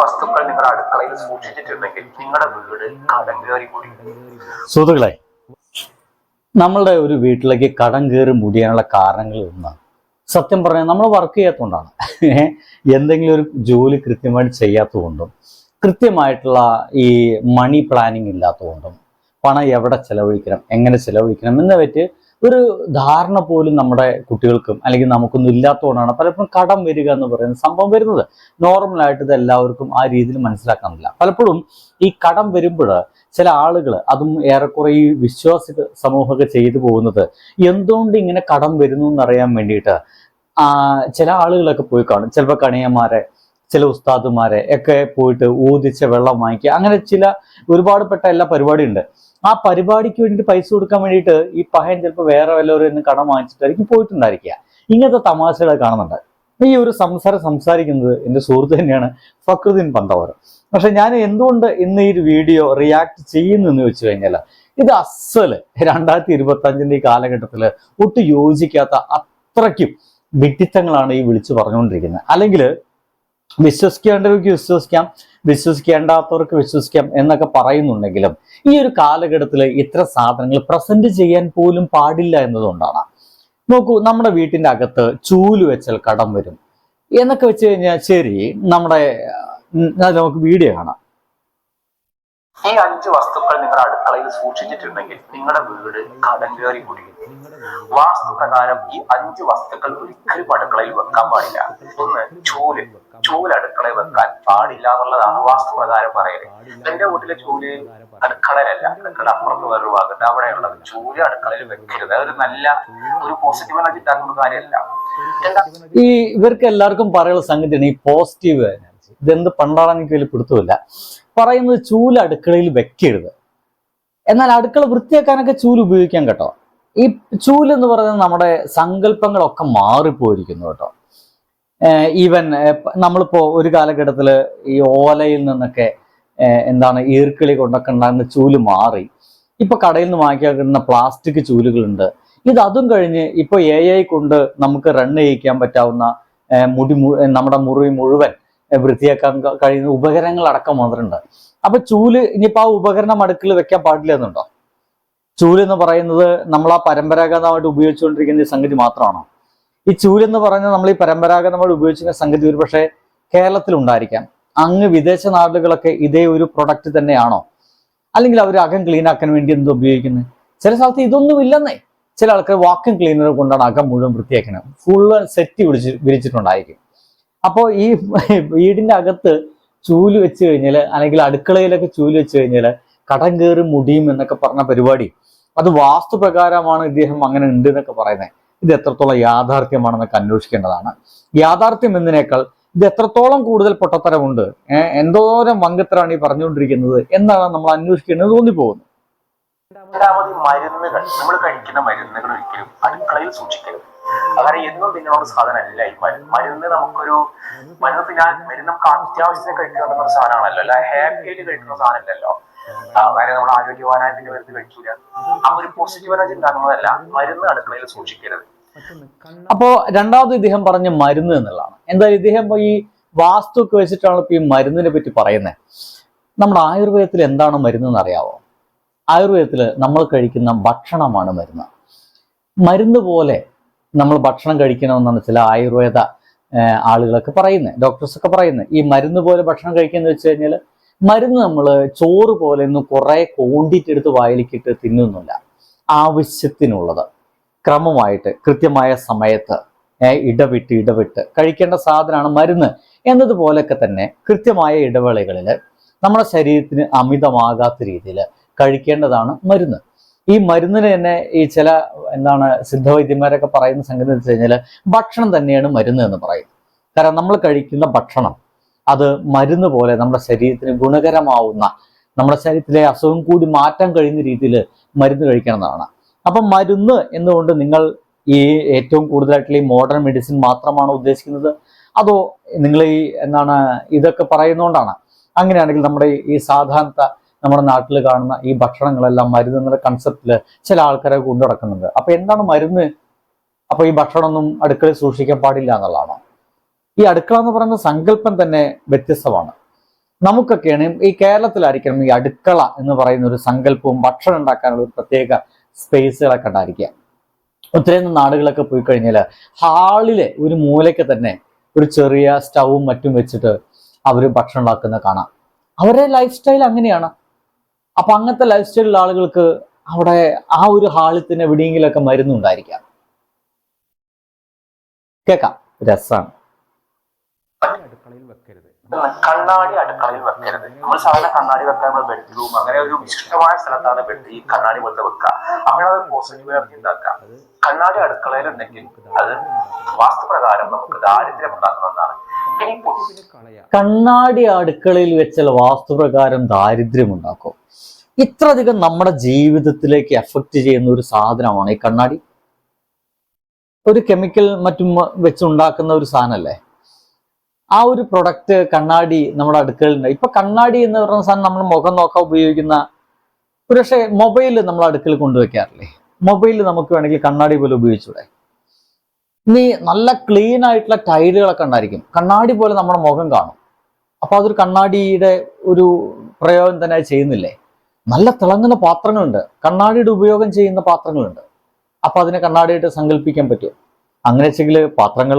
വസ്തുക്കൾ അടുക്കളയിൽ സൂക്ഷിച്ചിട്ടുണ്ടെങ്കിൽ നിങ്ങളുടെ വീട് കടം കയറി കൂടി. സുഹൃത്തുക്കളെ നമ്മളുടെ ഒരു വീട്ടിലേക്ക് കടം കയറി മുടിയാനുള്ള കാരണങ്ങൾ ഒന്ന് സത്യം പറഞ്ഞാൽ നമ്മൾ വർക്ക് ചെയ്യാത്തതുകൊണ്ടാണ്. എന്തെങ്കിലും ഒരു ജോലി കൃത്യമായിട്ട് ചെയ്യാത്തതുകൊണ്ടും കൃത്യമായിട്ടുള്ള ഈ മണി പ്ലാനിങ് ഇല്ലാത്തതുകൊണ്ടും പണം എവിടെ ചെലവഴിക്കണം എങ്ങനെ ചെലവഴിക്കണം എന്നെ പറ്റി ഒരു ധാരണ പോലും നമ്മുടെ കുട്ടികൾക്കും അല്ലെങ്കിൽ നമുക്കൊന്നും ഇല്ലാത്തതുകൊണ്ടാണ് പലപ്പോഴും കടം വരിക എന്ന് പറയുന്ന സംഭവം വരുന്നത്. നോർമലായിട്ട് ഇത് എല്ലാവർക്കും ആ രീതിയിൽ മനസ്സിലാക്കാനില്ല പലപ്പോഴും ഈ കടം വരുമ്പോൾ ചില ആളുകൾ അതും ഏറെക്കുറെ ഈ വിശ്വാസ സമൂഹമൊക്കെ ചെയ്തു പോകുന്നത് എന്തുകൊണ്ട് ഇങ്ങനെ കടം വരുന്നു എന്നറിയാൻ വേണ്ടിയിട്ട് ചില ആളുകളൊക്കെ പോയി കാണും. ചിലപ്പോൾ കണിയന്മാരെ ചില ഉസ്താദുമാരെ ഒക്കെ പോയിട്ട് ഊതിച്ച വെള്ളം വാങ്ങിക്കുക. അങ്ങനെ ചില ഒരുപാട് പെട്ട എല്ലാ പരിപാടിയുണ്ട്. ആ പരിപാടിക്ക് വേണ്ടിയിട്ട് പൈസ കൊടുക്കാൻ വേണ്ടിയിട്ട് ഈ പഹയൻ ചിലപ്പോൾ വേറെ വല്ലവരും ഇന്ന് കടം വാങ്ങിച്ചിട്ടായിരിക്കും പോയിട്ടുണ്ടായിരിക്കുക. ഇങ്ങനത്തെ തമാശകൾ കാണുന്നുണ്ട്. ഈ ഒരു സംസാരം സംസാരിക്കുന്നത് എന്റെ സുഹൃത്ത് തന്നെയാണ് ഫക്രുദ്ദീൻ പന്തവരം പക്ഷെ ഞാൻ എന്തുകൊണ്ട് ഇന്ന് ഈ ഒരു വീഡിയോ റിയാക്ട് ചെയ്യുന്നു എന്ന് വെച്ച് കഴിഞ്ഞാൽ ഇത് അസൽ രണ്ടായിരത്തി ഇരുപത്തി അഞ്ചിന്റെ ഈ കാലഘട്ടത്തിൽ ഒട്ടും യോജിക്കാത്ത അത്രയ്ക്കും വിഡിത്തങ്ങളാണ് ഈ വിളിച്ചു പറഞ്ഞുകൊണ്ടിരിക്കുന്നത്. അല്ലെങ്കിൽ വിശ്വസിക്കേണ്ടവർക്ക് വിശ്വസിക്കാം വിശ്വസിക്കേണ്ടാത്തവർക്ക് വിശ്വസിക്കാം എന്നൊക്കെ പറയുന്നുണ്ടെങ്കിലും ഈ ഒരു കാലഘട്ടത്തിൽ ഇത്ര സാധനങ്ങൾ പ്രസന്റ് ചെയ്യാൻ പോലും പാടില്ല എന്നതുകൊണ്ടാണ്. നോക്കൂ നമ്മുടെ വീട്ടിന്റെ അകത്ത് ചൂൽ വെച്ചാൽ കടം വരും. എന്നൊക്കെ വെച്ച് കഴിഞ്ഞാൽ ശരി നമ്മുടെ നമുക്ക് വീഡിയോ കാണാം. ഈ അഞ്ച് വസ്തുക്കൾ നിങ്ങളുടെ അടുക്കളയിൽ സൂക്ഷിച്ചിട്ടുണ്ടെങ്കിൽ നിങ്ങളുടെ വീട് കടം കയറി കുടിക്കും വാസ്തു പ്രകാരം ഈ അഞ്ച് വസ്തുക്കൾ ഒരിക്കലും അടുക്കളയിൽ വെക്കാൻ പാടില്ല. ഒന്ന് ചൂൽ. ചൂൽ അടുക്കളയിൽ വെക്കാൻ പാടില്ല എന്നുള്ളതാണ് വാസ്തു പ്രകാരം പറയുന്നത്. എന്റെ വീട്ടിലെ ചൂൽ അടുക്കളയിലല്ല അടുക്കള അപ്പുറത്ത് വേറൊരു ഭാഗത്ത്. അവിടെയുള്ളത് ചൂൽ അടുക്കളയിൽ വെക്കരുത്. അതൊരു നല്ല ഒരു പോസിറ്റീവ് എനർജി ഉണ്ടാക്കുന്ന കാര്യമല്ല. ഈ ഇവർക്ക് എല്ലാവർക്കും പറയാനുള്ള സംഗതിയാണ് ഈ പോസിറ്റീവ് എനർജി ഇതെന്ത് പണ്ടാണെന്ന് എനിക്ക് വലിയ പിടുത്തമില്ല. പറയുന്നത് ചൂൽ അടുക്കളയിൽ വെക്കരുത്. എന്നാൽ അടുക്കള വൃത്തിയാക്കാനൊക്കെ ചൂൽ ഉപയോഗിക്കാം കേട്ടോ. ഈ ചൂൽ എന്ന് പറയുന്നത് നമ്മുടെ സങ്കല്പങ്ങളൊക്കെ മാറിപ്പോയിരിക്കുന്നു കേട്ടോ. ഈവൻ നമ്മളിപ്പോ ഒരു കാലഘട്ടത്തിൽ ഈ ഓലയിൽ നിന്നൊക്കെ എന്താണ് ഈർക്കിളി കൊണ്ടൊക്കെ ഉണ്ടാകുന്ന ചൂൽ മാറി. ഇപ്പൊ കടയിൽ നിന്ന് വാങ്ങിക്കാൻ കിട്ടുന്ന പ്ലാസ്റ്റിക് ചൂലുകളുണ്ട്. ഇത് അതും കഴിഞ്ഞ് ഇപ്പൊ എ ഐ കൊണ്ട് നമുക്ക് റൺ ചെയ്യിക്കാൻ പറ്റാവുന്ന മുടി നമ്മുടെ മുറി മുഴുവൻ വൃത്തിയാക്കാൻ കഴിയുന്ന ഉപകരണങ്ങൾ അടക്കം വന്നിട്ടുണ്ട്. അപ്പൊ ചൂൽ ഇനിയിപ്പോ ആ ഉപകരണം അടുക്കിൽ വെക്കാൻ പാടില്ല എന്നുണ്ടോ? എന്ന് പറയുന്നത് നമ്മൾ ആ പരമ്പരാഗതമായിട്ട് ഉപയോഗിച്ചുകൊണ്ടിരിക്കുന്ന സംഗതി മാത്രമാണോ? ഈ ചൂൽ എന്ന് പറയുന്നത് നമ്മൾ ഈ പരമ്പരാഗതമായിട്ട് ഉപയോഗിച്ചിരുന്ന സംഗതി ഒരു പക്ഷേ കേരളത്തിൽ ഉണ്ടായിരിക്കാം അങ്ങ് വിദേശ നാടുകളൊക്കെ ഇതേ ഒരു പ്രൊഡക്റ്റ് തന്നെയാണോ? അല്ലെങ്കിൽ അവർ അകം ക്ലീൻ ആക്കാൻ വേണ്ടി എന്തോ ഉപയോഗിക്കുന്നത് ചില സ്ഥലത്ത് ഇതൊന്നും ഇല്ലെന്നേ. ചില ആൾക്കാർ വാക്കിംഗ് ക്ലീനർ കൊണ്ടാണ് അകം മുഴുവൻ വൃത്തിയാക്കുന്നത് ഫുള്ള് സെറ്റ് വിളിച്ച് വിരിച്ചിട്ടുണ്ടായിരിക്കും. അപ്പോൾ ഈ വീടിന്റെ അകത്ത് ചൂൽ വെച്ച് കഴിഞ്ഞാൽ അല്ലെങ്കിൽ അടുക്കളയിലൊക്കെ ചൂൽ വെച്ച് കഴിഞ്ഞാൽ കടം കയറി മുടിയും എന്നൊക്കെ പറഞ്ഞ പരിപാടി. അത് വാസ്തു പ്രകാരമാണ് ഇദ്ദേഹം അങ്ങനെ ഉണ്ട് എന്നൊക്കെ പറയുന്നത് ഇത് എത്രത്തോളം യാഥാർത്ഥ്യമാണെന്നൊക്കെ അന്വേഷിക്കേണ്ടതാണ്. യാഥാർത്ഥ്യം എന്നതിനേക്കാൾ ഇത് എത്രത്തോളം കൂടുതൽ പൊട്ടത്തരമുണ്ട്? എന്തോരം വങ്കത്തരാണ് ഈ പറഞ്ഞുകൊണ്ടിരിക്കുന്നത് എന്നാണ് നമ്മൾ അന്വേഷിക്കേണ്ടത് തോന്നിപ്പോകുന്നത് രണ്ടാമത് മരുന്നുകൾ നമ്മൾ കഴിക്കുന്ന മരുന്നുകൾ ഒരിക്കലും അടുക്കളയിൽ സൂക്ഷിക്കരുത്. കാരണം എന്നും തിന്നണ സാധനമല്ല. ഈ മരുന്ന് മരുന്ന് നമുക്കൊരു മരുന്ന് തിന്നാൻ മരുന്ന് നമുക്ക് അത്യാവശ്യത്തിന് കഴിക്കുന്ന ഒരു സാധനമാണല്ലോ. അല്ല ഹാപ്പി ആയിട്ട് കഴിക്കുന്ന സാധനമല്ലല്ലോ. കാര്യം നമ്മൾ ആരോഗ്യവാനായ പിന്നെ മരുന്ന് കഴിക്കൂല. ആ ഒരു പോസിറ്റീവ് എനർജി ഉണ്ടാകുന്നതല്ല മരുന്ന് അടുക്കളയിൽ സൂക്ഷിക്കരുത്. അപ്പോ രണ്ടാമത് ഇദ്ദേഹം പറഞ്ഞ മരുന്ന് എന്നുള്ളതാണ്. എന്തായാലും ഇദ്ദേഹം ഈ വാസ്തു ഒക്കെ വെച്ചിട്ടാണ് ഇപ്പൊ ഈ മരുന്നിനെ പറ്റി പറയുന്നത്. നമ്മുടെ ആയുർവേദത്തിൽ എന്താണ് മരുന്ന് എന്ന് അറിയാവോ? ആയുർവേദത്തിൽ നമ്മൾ കഴിക്കുന്ന ഭക്ഷണമാണ് മരുന്ന്. മരുന്ന് പോലെ നമ്മൾ ഭക്ഷണം കഴിക്കണമെന്നാണ് ചില ആയുർവേദ ആളുകളൊക്കെ പറയുന്നത് ഡോക്ടേഴ്സ് ഒക്കെ പറയുന്നത്. ഈ മരുന്ന് പോലെ ഭക്ഷണം കഴിക്കുന്ന വെച്ച് കഴിഞ്ഞാൽ മരുന്ന് നമ്മൾ ചോറ് പോലെ ഒന്നും കുറെ എടുത്ത് വായിലേക്കിട്ട് തിന്നുന്നില്ല. ആവശ്യത്തിനുള്ളത് ക്രമമായിട്ട് കൃത്യമായ സമയത്ത് ഇടവിട്ട് ഇടവിട്ട് കഴിക്കേണ്ട സാധനമാണ് മരുന്ന്. എന്നതുപോലൊക്കെ തന്നെ കൃത്യമായ ഇടവേളകളിൽ നമ്മുടെ ശരീരത്തിന് അമിതമാകാത്ത രീതിയിൽ കഴിക്കേണ്ടതാണ് മരുന്ന്. ഈ മരുന്നിന് തന്നെ ഈ ചില എന്താണ് സിദ്ധവൈദ്യന്മാരൊക്കെ പറയുന്ന സംഗതി വെച്ച് കഴിഞ്ഞാൽ ഭക്ഷണം തന്നെയാണ് മരുന്ന് എന്ന് പറയും കാരണം നമ്മൾ കഴിക്കുന്ന ഭക്ഷണം അത് മരുന്ന് പോലെ നമ്മുടെ ശരീരത്തിന് ഗുണകരമാവുന്ന നമ്മുടെ ശരീരത്തിലെ അസുഖം കൂടി മാറ്റാൻ കഴിയുന്ന രീതിയിൽ മരുന്ന് കഴിക്കണമെന്നാണ്. അപ്പം മരുന്ന് എന്നുകൊണ്ട് നിങ്ങൾ ഈ ഏറ്റവും കൂടുതലായിട്ടുള്ള ഈ മോഡേൺ മെഡിസിൻ മാത്രമാണോ ഉദ്ദേശിക്കുന്നത്? അതോ നിങ്ങൾ ഈ എന്താണ് ഇതൊക്കെ പറയുന്നതുകൊണ്ടാണ് അങ്ങനെയാണെങ്കിൽ നമ്മുടെ ഈ സാധാരണ നമ്മുടെ നാട്ടിൽ കാണുന്ന ഈ ഭക്ഷണങ്ങളെല്ലാം മരുന്ന് എന്നുള്ള കൺസെപ്റ്റിൽ ചില ആൾക്കാരെ കൊണ്ടു നടക്കുന്നുണ്ട്. അപ്പൊ എന്താണ് മരുന്ന്? അപ്പൊ ഈ ഭക്ഷണമൊന്നും അടുക്കളയിൽ സൂക്ഷിക്കാൻ പാടില്ല എന്നുള്ളതാണോ? ഈ അടുക്കള എന്ന് പറയുന്ന സങ്കല്പം തന്നെ വ്യത്യസ്തമാണ്. നമുക്കൊക്കെയാണ് ഈ കേരളത്തിലായിരിക്കണം ഈ അടുക്കള എന്ന് പറയുന്ന ഒരു സങ്കല്പവും ഭക്ഷണം ഉണ്ടാക്കാനുള്ള ഒരു പ്രത്യേക സ്പേസുകളൊക്കെ ഉണ്ടായിരിക്കുക. ഉത്തരേന്ത്യൻ നാടുകളൊക്കെ പോയി കഴിഞ്ഞാൽ ഹാളിലെ ഒരു മൂലയ്ക്ക് തന്നെ ഒരു ചെറിയ സ്റ്റൗവും മറ്റും വെച്ചിട്ട് അവർ ഭക്ഷണം ഉണ്ടാക്കുന്ന കാണാം. അവരുടെ ലൈഫ് സ്റ്റൈൽ അങ്ങനെയാണ്. അപ്പൊ അങ്ങനത്തെ ലൈഫ് സ്റ്റൈലുള്ള ആളുകൾക്ക് അവിടെ ആ ഒരു ഹാളിൽ തന്നെ എവിടെയെങ്കിലൊക്കെ മരുന്നുണ്ടായിരിക്കാം കേക്കാം രസാണ്. അടുക്കളയിൽ വെക്കരുത് കണ്ണാടി അടുക്കളയിൽ വെക്കരുത്. നമ്മൾ സാധാരണ കണ്ണാടി വെക്കാൻ നമ്മൾ ബെഡ്റൂം അങ്ങനെ ഒരു വിശിഷ്ടമായ സ്ഥലത്താണ് ബെഡ് ഈ കണ്ണാടി പോലത്തെ വെക്കുക. അവിടെ അത് പോസിറ്റീവ് എനർജി ഉണ്ടാക്കാം കണ്ണാടി അടുക്കളയിൽ ഉണ്ടെങ്കിൽ അത് വാസ്തുപ്രകാരം നമുക്ക് ദാരിദ്ര്യം ഉണ്ടാക്കുന്നതാണ് കണ്ണാടി അടുക്കളയിൽ വെച്ചാൽ വാസ്തുപ്രകാരം ദാരിദ്ര്യം ഉണ്ടാക്കും. ഇത്രയധികം നമ്മുടെ ജീവിതത്തിലേക്ക് എഫക്റ്റ് ചെയ്യുന്ന ഒരു സാധനമാണ് ഈ കണ്ണാടി. ഒരു കെമിക്കൽ മറ്റും വെച്ചുണ്ടാക്കുന്ന ഒരു സാധനമല്ലേ? ആ ഒരു പ്രൊഡക്റ്റ് കണ്ണാടി നമ്മുടെ അടുക്കളയിൽ ഇപ്പൊ കണ്ണാടി എന്ന് പറയുന്ന സാധനം നമ്മൾ മുഖം നോക്കാൻ ഉപയോഗിക്കുന്ന ഒരുപക്ഷെ മൊബൈൽ നമ്മൾ അടുക്കളയിൽ കൊണ്ടുവയ്ക്കാറില്ലേ? മൊബൈൽ നമുക്ക് വേണമെങ്കിൽ കണ്ണാടി പോലെ ഉപയോഗിച്ചൂടെ? നീ നല്ല ക്ലീൻ ആയിട്ടുള്ള ടൈലുകളൊക്കെ ഉണ്ടായിരിക്കും. കണ്ണാടി പോലെ നമ്മുടെ മുഖം കാണും. അപ്പൊ അതൊരു കണ്ണാടിയുടെ ഒരു പ്രയോഗം തന്നെ ചെയ്യുന്നില്ലേ? നല്ല തിളങ്ങുന്ന പാത്രങ്ങളുണ്ട്. കണ്ണാടിയുടെ ഉപയോഗം ചെയ്യുന്ന പാത്രങ്ങളുണ്ട്. അപ്പൊ അതിനെ കണ്ണാടിയായിട്ട് സങ്കല്പിക്കാൻ പറ്റും. അങ്ങനെ വെച്ചെങ്കിൽ പാത്രങ്ങൾ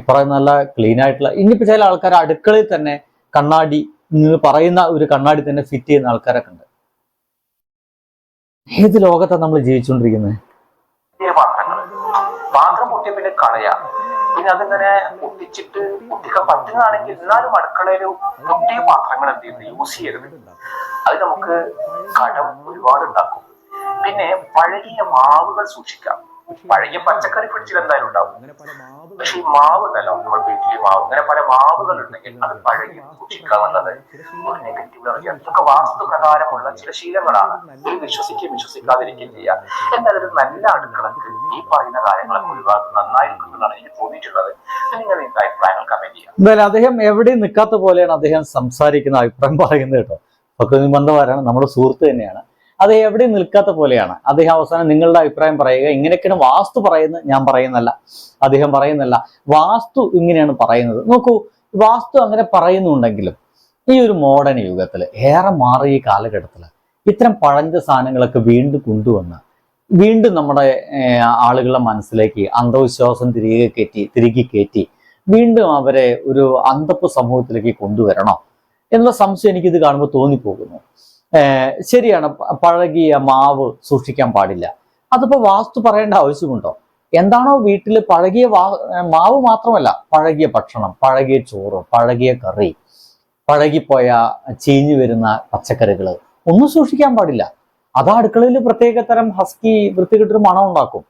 ഇപ്പറയുന്ന നല്ല ക്ലീൻ ആയിട്ടുള്ള ഇനിയിപ്പോ ചില ആൾക്കാർ അടുക്കളയിൽ തന്നെ കണ്ണാടി എന്ന് പറയുന്ന ഒരു കണ്ണാടി തന്നെ ഫിറ്റ് ചെയ്യുന്ന ആൾക്കാരൊക്കെ ഉണ്ട്. ഏത് ലോകത്താണ് നമ്മൾ ജീവിച്ചുകൊണ്ടിരിക്കുന്നത് പാത്രം പൊട്ടിയ പിന്നെ അതിങ്ങനെ പൊട്ടിച്ചിട്ട് പൊട്ടിക്കാൻ പറ്റുന്നതാണെങ്കിൽ എന്നാലും അടുക്കളയിൽ പൊട്ടിയ പാത്രങ്ങൾ എന്ത് ചെയ്യുന്നത് യൂസ് ചെയ്യരുത്. അത് നമുക്ക് കടം ഒരുപാട് ഉണ്ടാക്കും പിന്നെ പഴകിയ മാവുകൾ സൂക്ഷിക്കാം. പഴകിയ പച്ചക്കറി ഫ്രിഡ്ജിൽ എന്തായാലും ഉണ്ടാവും. പക്ഷെ ഈ മാവ് ഉണ്ടല്ലോ നമ്മൾ വീട്ടിലെ മാവ്. അങ്ങനെ പല മാവുകൾ ഉണ്ടെങ്കിൽ അത് പഴകി സൂക്ഷിക്കുക എന്നുള്ളത് ഒരു നെഗറ്റീവ് എനർജി അതൊക്കെ വാസ്തു പ്രകാരമുള്ള ചില ശീലങ്ങളാണ്. ഇത് വിശ്വസിക്കുകയും വിശ്വസിക്കാതിരിക്കുകയും ചെയ്യാം. എന്നാൽ ഒരു നല്ല അടുക്കളക്ക് ഈ പറയുന്ന കാര്യങ്ങളൊക്കെ ഒഴിവാക്കുന്നത് നന്നായിരിക്കും എന്നാണ് എനിക്ക് തോന്നിയിട്ടുള്ളത്. നിങ്ങൾ അഭിപ്രായങ്ങൾ കമന്റ് ചെയ്യാം. എന്തായാലും അദ്ദേഹം എവിടെയും നിൽക്കാത്ത പോലെയാണ് അദ്ദേഹം സംസാരിക്കുന്ന അഭിപ്രായം പറയുന്നത് കേട്ടോ. ഒക്കെ ബന്ധമാരാണ് നമ്മുടെ സുഹൃത്ത് തന്നെയാണ്. അത് എവിടെയും നിൽക്കാത്ത പോലെയാണ്. അദ്ദേഹം അവസാനം നിങ്ങളുടെ അഭിപ്രായം പറയുക ഇങ്ങനെയൊക്കെയാണ് വാസ്തു പറയുന്നത് ഞാൻ പറയുന്നല്ല അദ്ദേഹം പറയുന്നല്ല വാസ്തു ഇങ്ങനെയാണ് പറയുന്നത്. നോക്കൂ വാസ്തു അങ്ങനെ പറയുന്നുണ്ടെങ്കിലും ഈ ഒരു മോഡേൺ യുഗത്തിൽ ഏറെ മാറിയ ഈ കാലഘട്ടത്തിൽ ഇത്തരം പഴഞ്ച സാധനങ്ങളൊക്കെ വീണ്ടും കൊണ്ടുവന്ന് വീണ്ടും നമ്മുടെ ആളുകളെ ആളുകളുടെ മനസ്സിലേക്ക് അന്ധവിശ്വാസം തിരികെ കയറ്റി തിരികെ കയറ്റി വീണ്ടും അവരെ ഒരു അന്തപ്പ് സമൂഹത്തിലേക്ക് കൊണ്ടുവരണോ? എന്നുള്ള സംശയം എനിക്കിത് കാണുമ്പോൾ തോന്നിപ്പോകുന്നു. ശരിയാണ് പഴകിയ മാവ് സൂക്ഷിക്കാൻ പാടില്ല. അതിപ്പോ വാസ്തു പറയേണ്ട ആവശ്യമുണ്ടോ? എന്താണോ വീട്ടിൽ പഴകിയ മാവ് മാത്രമല്ല പഴകിയ ഭക്ഷണം പഴകിയ ചോറ് പഴകിയ കറി പഴകിപ്പോയ ചീഞ്ഞു വരുന്ന പച്ചക്കറികൾ ഒന്നും സൂക്ഷിക്കാൻ പാടില്ല. അത് അടുക്കളയിൽ പ്രത്യേക തരം ഹസ്കി വൃത്തികെട്ടൊരു മണം ഉണ്ടാക്കും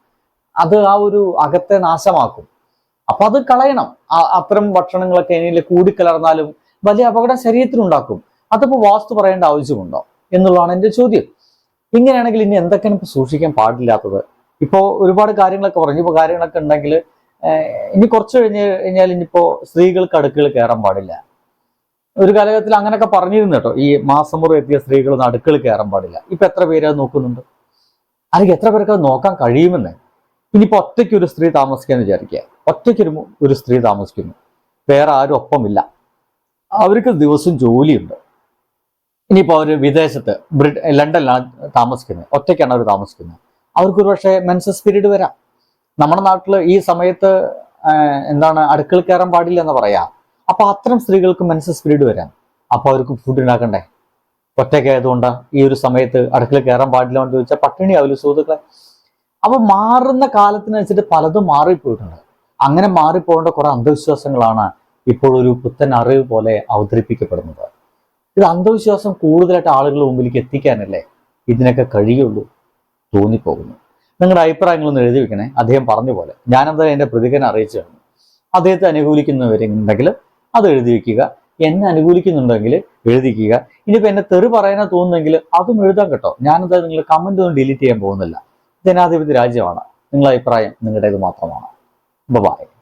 അത് ആ ഒരു അകത്തെ നാശമാക്കും. അപ്പൊ അത് കളയണം. അത്തരം ഭക്ഷണങ്ങളൊക്കെ ഇനി കൂടിക്കലർന്നാലും വലിയ അപകടം ശരീരത്തിനുണ്ടാക്കും അതിപ്പോ വാസ്തു പറയേണ്ട ആവശ്യമുണ്ടോ എന്നുള്ളതാണ് എന്റെ ചോദ്യം. ഇങ്ങനെയാണെങ്കിൽ ഇനി എന്തൊക്കെയാണ് ഇപ്പൊ സൂക്ഷിക്കാൻ പാടില്ലാത്തത്? ഇപ്പോ ഒരുപാട് കാര്യങ്ങളൊക്കെ പറഞ്ഞു. ഇപ്പൊ കാര്യങ്ങളൊക്കെ ഉണ്ടെങ്കിൽ ഇനി കുറച്ച് കഴിഞ്ഞ് കഴിഞ്ഞാൽ ഇനിയിപ്പോ സ്ത്രീകൾക്ക് അടുക്കളയിൽ കയറാൻ പാടില്ല. ഒരു കാലഘട്ടത്തിൽ അങ്ങനെയൊക്കെ പറഞ്ഞിരുന്നു കേട്ടോ. ഈ മാസം മുറി എത്തിയ സ്ത്രീകളൊന്നും അടുക്കളയിൽ കയറാൻ പാടില്ല. ഇപ്പൊ എത്ര പേര് അത് നോക്കുന്നുണ്ട്? അല്ലെങ്കിൽ എത്ര പേർക്ക് അത് നോക്കാൻ കഴിയുമെന്ന്? ഇനിയിപ്പോ ഒറ്റയ്ക്ക് ഒരു സ്ത്രീ താമസിക്കാന്ന് വിചാരിക്കുക. ഒറ്റയ്ക്ക് ഒരു സ്ത്രീ താമസിക്കുന്നു. വേറെ ആരും ഒപ്പമില്ല. അവർക്ക് ദിവസവും ജോലിയുണ്ട്. ഇനിയിപ്പോൾ അവർ വിദേശത്ത് ബ്രിട്ട ലണ്ടനിലാണ് താമസിക്കുന്നത്. ഒറ്റയ്ക്കാണ് അവർ താമസിക്കുന്നത്. അവർക്ക് ഒരുപക്ഷെ മെൻസസ് പീരീഡ് വരാം. നമ്മുടെ നാട്ടിൽ ഈ സമയത്ത് എന്താണ് അടുക്കള കയറാൻ പാടില്ല എന്ന് പറയാം. അപ്പോൾ അത്തരം സ്ത്രീകൾക്ക് മെൻസസ് പീരീഡ് വരാം. അപ്പോൾ അവർക്ക് ഫുഡ് ഉണ്ടാക്കണ്ടേ? ഒറ്റയ്ക്കായതുകൊണ്ട് ഈ ഒരു സമയത്ത് അടുക്കള കയറാൻ പാടില്ല എന്ന് ചോദിച്ചാൽ പട്ടിണി ആവില്ല സുഹൃത്തുക്കളെ? അപ്പോൾ മാറുന്ന കാലത്തിനനുസരിച്ച് പലതും മാറിപ്പോയിട്ടുണ്ട്. അങ്ങനെ മാറിപ്പോകേണ്ട കുറെ അന്ധവിശ്വാസങ്ങളാണ് ഇപ്പോൾ ഒരു പുത്തൻ അറിവ് പോലെ അവതരിപ്പിക്കപ്പെടുന്നത്. ഇത് അന്ധവിശ്വാസം കൂടുതലായിട്ട് ആളുകളുടെ മുമ്പിലേക്ക് എത്തിക്കാനല്ലേ ഇതിനൊക്കെ കഴിയുള്ളൂ തോന്നിപ്പോകുന്നു. നിങ്ങളുടെ അഭിപ്രായങ്ങളൊന്ന് എഴുതി വെക്കണേ. അദ്ദേഹം പറഞ്ഞ പോലെ ഞാനെന്താ എന്റെ പ്രതികരണം അറിയിച്ചു തന്നു അദ്ദേഹത്തെ അനുകൂലിക്കുന്നവരുണ്ടെങ്കിൽ അത് എഴുതി വെക്കുക. എന്നെ അനുകൂലിക്കുന്നുണ്ടെങ്കിൽ എഴുതിക്കുക. ഇനിയിപ്പോൾ എന്നെ തെറി പറയാനാ തോന്നുന്നെങ്കിൽ അതും എഴുതാൻ കേട്ടോ. ഞാനെന്താ നിങ്ങൾ കമന്റ് ഒന്നും ഡിലീറ്റ് ചെയ്യാൻ പോകുന്നില്ല. ജനാധിപത്യ രാജ്യമാണ്. നിങ്ങളുടെ അഭിപ്രായം നിങ്ങളുടേത് മാത്രമാണ്. ബൈ